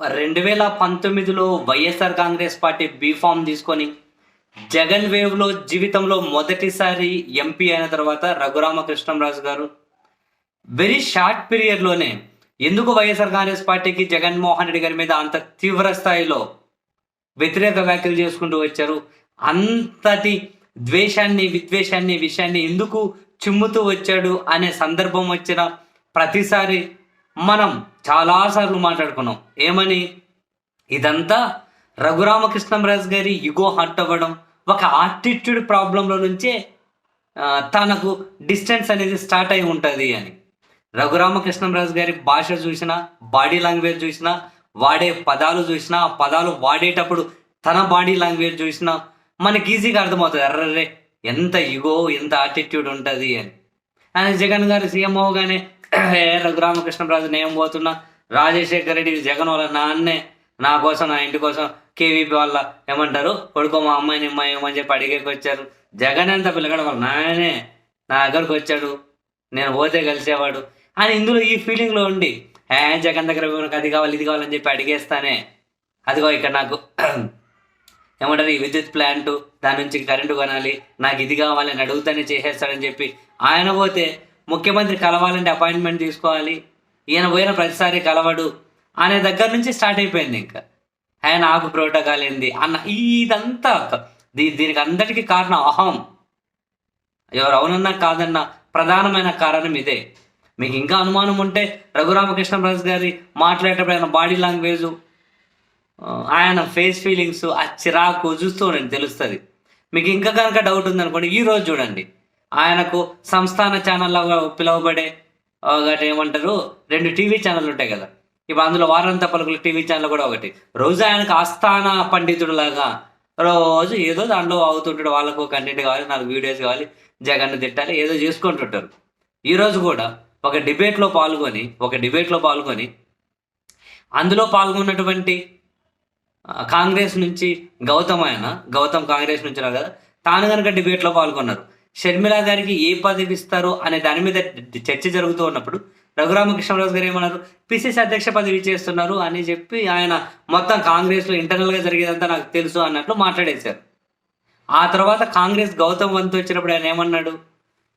రెండు వేల పంతొమ్మిదిలో వైఎస్ఆర్ కాంగ్రెస్ పార్టీ బీఫామ్ తీసుకొని జగన్ వేవ్లో జీవితంలో మొదటిసారి ఎంపీ అయిన తర్వాత రఘురామకృష్ణంరాజు గారు. వెరీ షార్ట్ పీరియడ్లోనే ఎందుకు వైఎస్ఆర్ కాంగ్రెస్ పార్టీకి జగన్మోహన్ రెడ్డి గారి మీద అంత తీవ్ర స్థాయిలో వ్యతిరేక వ్యాఖ్యలు చేసుకుంటూ వచ్చారు. అంతటి ద్వేషాన్ని విద్వేషాన్ని విషయాన్ని ఎందుకు చిమ్ముతూ వచ్చాడు అనే సందర్భం వచ్చిన ప్రతిసారి మనం చాలాసార్లు మాట్లాడుకున్నాం. ఏమని? ఇదంతా రఘురామకృష్ణంరాజు గారి యుగో హర్ట్ అవ్వడం ఒక ఆటిట్యూడ్ ప్రాబ్లంలో నుంచే తనకు డిస్టెన్స్ అనేది స్టార్ట్ అయి ఉంటుంది అని. రఘురామకృష్ణంరాజు గారి భాష చూసినా బాడీ లాంగ్వేజ్ చూసినా వాడే పదాలు చూసినా ఆ పదాలు వాడేటప్పుడు తన బాడీ లాంగ్వేజ్ చూసినా మనకి ఈజీగా అర్థమవుతుంది. అర్రరే ఎంత ఇగో ఎంత ఆటిట్యూడ్ ఉంటుంది అని. ఆయన జగన్ గారు సీఎం అవగానే "ఏ, రఘురామకృష్ణరాజు నేను పోతున్నా. రాజశేఖర రెడ్డి జగన్ వాళ్ళ నాన్నే నా కోసం నా ఇంటి కోసం కేవీపీ వాళ్ళ ఏమంటారు? కొడుకో మా అమ్మాయిని అమ్మాయి ఏమని చెప్పి అడిగేకి వచ్చారు. జగన్ ఎంత పిల్లగాడు వాళ్ళ నాయనే నా దగ్గరకు వచ్చాడు. నేను పోతే కలిసేవాడు. అని ఇందులో ఈ ఫీలింగ్లో ఉండి ఏ జగన్ దగ్గర నాకు అది కావాలి ఇది కావాలని చెప్పి అడిగేస్తానే. అదిగో ఇక్కడ నాకు ఏమంటారు? ఈ విద్యుత్ ప్లాంట్ దాని నుంచి కరెంటు కొనాలి నాకు ఇది కావాలి అని అడుగుతానే చేసేస్తాడని చెప్పి ఆయన పోతే ముఖ్యమంత్రి కలవాలంటే అపాయింట్మెంట్ తీసుకోవాలి. ఈయన పోయిన ప్రతిసారి కలవడు. అనే దగ్గర నుంచి స్టార్ట్ అయిపోయింది ఇంకా. ఆయన ఆకు ప్రోటోకాల్ ఏంది అన్న ఇదంతా దీ దీనికి అందరికీ కారణం అహం. ఎవరు అవునన్నా కాదన్నా ప్రధానమైన కారణం ఇదే. మీకు ఇంకా అనుమానం ఉంటే రఘురామకృష్ణ ప్రసాద్ గారి మాట్లాడేటప్పుడు ఆయన బాడీ లాంగ్వేజ్ ఆయన ఫేస్ ఫీలింగ్స్ ఆ చిరాకు చూస్తూ ఉండండి తెలుస్తుంది. మీకు ఇంకా కనుక డౌట్ ఉందనుకోండి ఈ రోజు చూడండి. ఆయనకు సంస్థాన ఛానల్లో పిలువబడే ఒకటి ఏమంటారు రెండు టీవీ ఛానల్ ఉంటాయి కదా. ఇప్పుడు అందులో వారంత పలుకులు టీవీ ఛానల్ కూడా ఒకటి. రోజు ఆయనకు ఆస్థాన పండితుడు లాగా రోజు ఏదో దాంట్లో అవుతుంటాడు. వాళ్ళకు కంటెంట్ కావాలి నాలుగు వీడియోస్ కావాలి జగన్ తిట్టాలి ఏదో చేసుకుంటుంటారు. ఈరోజు కూడా ఒక డిబేట్లో పాల్గొని ఒక డిబేట్లో పాల్గొని అందులో పాల్గొన్నటువంటి కాంగ్రెస్ నుంచి గౌతమ్ ఆయన గౌతమ్ కాంగ్రెస్ నుంచి కదా తాను కనుక డిబేట్లో పాల్గొన్నారు. షర్మిల గారికి ఏ పదవి ఇస్తారు అనే దాని మీద చర్చ జరుగుతూ ఉన్నప్పుడు రఘురామకృష్ణరాజు గారు ఏమన్నారు? పిసిసి అధ్యక్ష పదవి చేస్తున్నారు అని చెప్పి ఆయన మొత్తం కాంగ్రెస్లో ఇంటర్నల్గా జరిగేదంతా నాకు తెలుసు అన్నట్లు మాట్లాడేశారు. ఆ తర్వాత కాంగ్రెస్ గౌతమ్ వంతు వచ్చినప్పుడు ఆయన ఏమన్నాడు?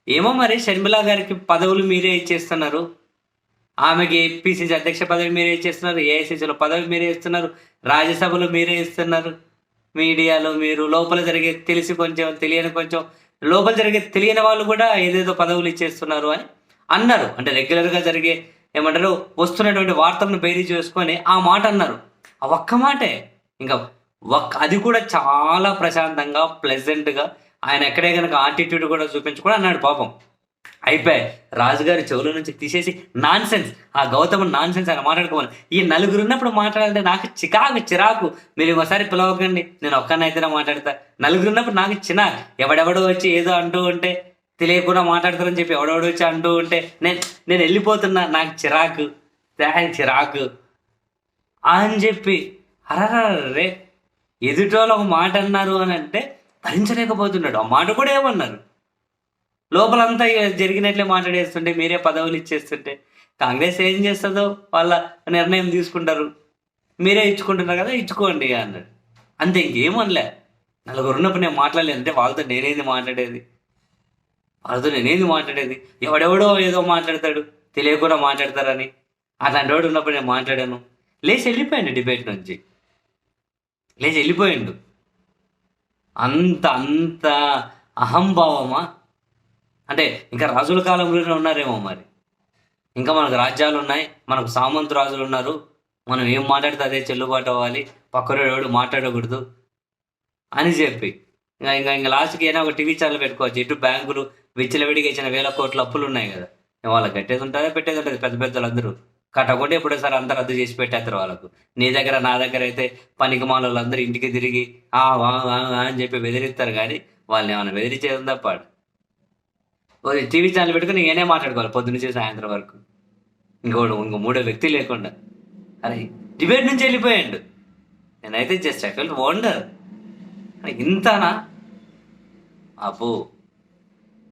ఏమో మరి షర్మిల గారికి పదవులు మీరే ఇచ్చేస్తున్నారు. ఆమెకి పిసిసి అధ్యక్ష పదవి మీరే ఇచ్చేస్తున్నారు ఏఐసిసిలో పదవి మీరే ఇస్తున్నారు రాజ్యసభలో మీరే ఇస్తున్నారు. మీడియాలో మీరు లోపల జరిగే తెలిసి కొంచెం తెలియని కొంచెం లోపల జరిగే తెలియని వాళ్ళు కూడా ఏదేదో పదవులు ఇచ్చేస్తున్నారు అని అన్నారు. అంటే రెగ్యులర్గా జరిగే ఏమంటారు వస్తున్నటువంటి వార్తలను బేరీ చేసుకొని ఆ మాట అన్నారు. ఆ ఒక్క మాటే. ఇంకా ఒక్క అది కూడా చాలా ప్రశాంతంగా ప్లెజెంట్గా ఆయన ఎక్కడే కనుక ఆటిట్యూడ్ కూడా చూపించుకుని అన్నాడు పాపం. అయిపోయాయి రాజుగారి చెవుల నుంచి తీసేసి నాన్ సెన్స్ ఆ గౌతమ్ నాన్ సెన్స్ అని మాట్లాడుకోవాలి. ఈ నలుగురు ఉన్నప్పుడు మాట్లాడాలంటే నాకు చికాకు చిరాకు. మీరు ఒకసారి పిలవకండి నేను ఒక్కనైతేనే మాట్లాడతా. నలుగురు ఉన్నప్పుడు నాకు చిన్న ఎవడెవడో వచ్చి ఏదో అంటూ ఉంటే తెలియకుండా మాట్లాడతారని చెప్పి ఎవడెవడో వచ్చి అంటూ ఉంటే నేను నేను వెళ్ళిపోతున్నా నాకు చిరాకు. చిరాకు. అని చెప్పి అరరే ఎదుటోళ్ళు ఒక మాట అన్నారు అని అంటే భరించలేకపోతున్నాడు. ఆ మాట కూడా ఏమన్నారు? లోపలంతా ఇక జరిగినట్లే మాట్లాడేస్తుంటే మీరే పదవులు ఇచ్చేస్తుంటే కాంగ్రెస్ ఏం చేస్తుందో వాళ్ళ నిర్ణయం తీసుకుంటారు. మీరే ఇచ్చుకుంటున్నారు కదా ఇచ్చుకోండి అన్నాడు. అంతే ఇంకేమనలే నలుగురు ఉన్నప్పుడు నేను మాట్లాడలేదు అంటే వాళ్ళతో నేనేది మాట్లాడేది? వాళ్ళతో నేనేది మాట్లాడేది? ఎవడెవడో ఏదో మాట్లాడతాడు తెలియకుండా మాట్లాడతారని. అట్లాంటి వాడు ఉన్నప్పుడు నేను మాట్లాడాను. లేచి వెళ్ళిపోయాడు డిబేట్ నుంచి. లేచి వెళ్ళిపోయిండు. అంత అంత అహంభావమా? అంటే ఇంకా రాజుల కాలంలోనే ఉన్నారేమో మరి. ఇంకా మనకు రాజ్యాలు ఉన్నాయి మనకు సామంత రాజులు ఉన్నారు. మనం ఏం మాట్లాడితే అదే చెల్లుబాటు అవ్వాలి. పక్కనోడు మాట్లాడకూడదు అని చెప్పి. ఇంకా ఇంకా ఇంకా లాస్ట్కి ఏదైనా ఒక టీవీ ఛానల్ పెట్టుకోవచ్చు. ఇటు బ్యాంకులు విచ్చలవిడిగా ఇచ్చిన వేల కోట్ల అప్పులు ఉన్నాయి కదా. వాళ్ళకి కట్టేది ఉంటుందా? పెట్టేది ఉంటుంది. పెద్ద పెద్దలందరూ. కట్టకుండా ఎప్పుడోసారి అంతా రద్దు చేసి పెట్టేస్తారు వాళ్ళకు. నీ దగ్గర నా దగ్గర అయితే పనికి వాళ్ళందరూ ఇంటికి తిరిగి ఆ వా, అని చెప్పి బెదిరిస్తారు. కానీ వాళ్ళని ఏమైనా బెదిరించేది ఉందా? పాడు. టీవీ ఛానల్ పెట్టుకుని నేనే మాట్లాడుకోవాలి పొద్దు నుంచి సాయంత్రం వరకు. ఇంకోడు ఇంకో మూడో వ్యక్తి లేకుండా. అరే డిబేట్ నుంచి వెళ్ళిపోయాడు. నేనైతే జస్ట్ ఐ ఫెల్ వండర్ ఇంతనా? అబ్బో.